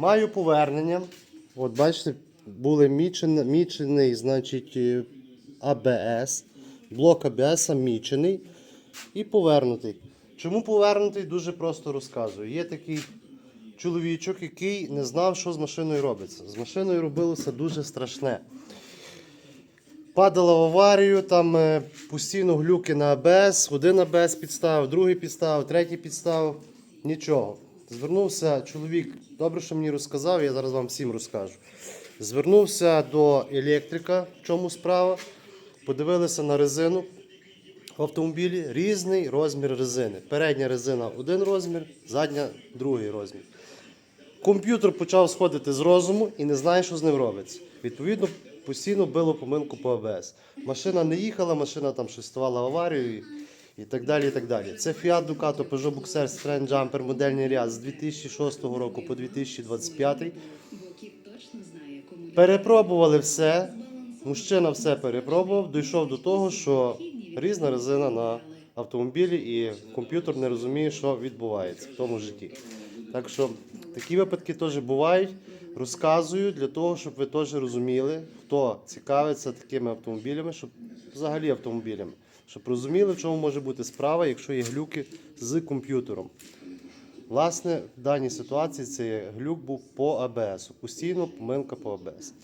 Маю повернення. От бачите, були мічений, мічений значить, е, АБС. Блок АБС мічений і повернутий. Чому повернутий, дуже просто розказую. Є такий чоловічок, який не знав, що з машиною робиться. З машиною робилося дуже страшне. Падала в аварію, там е, постійно глюки на АБС, один АБС підставив, другий підставив, третій підставив. Нічого. Звернувся чоловік, добре, що мені розказав, я зараз вам всім розкажу. Звернувся до електрика, в чому справа. Подивилися на резину в автомобілі, різний розмір резини. Передня резина один розмір, задня другий розмір. Комп'ютер почав сходити з розуму і не знає, що з ним робиться. Відповідно, постійно било помилку по АБС. Машина не їхала, машина там щось ставала в аварію і, так далі. і так далі. Це Fiat Ducato Peugeot Boxer Strand Jumper модельний ряд з 2006 року по 2025. Перепробували все. Мужчина все перепробував, дійшов до того, що різна резина на автомобілі і комп'ютер не розуміє, що відбувається в тому житті. Так що такі випадки теж бувають. Розказую для того, щоб ви теж розуміли, хто цікавиться такими автомобілями, щоб взагалі автомобілями, щоб розуміли, в чому може бути справа, якщо є глюки з комп'ютером. Власне, в даній ситуації це глюк був по АБС. Постійно помилка по АБС.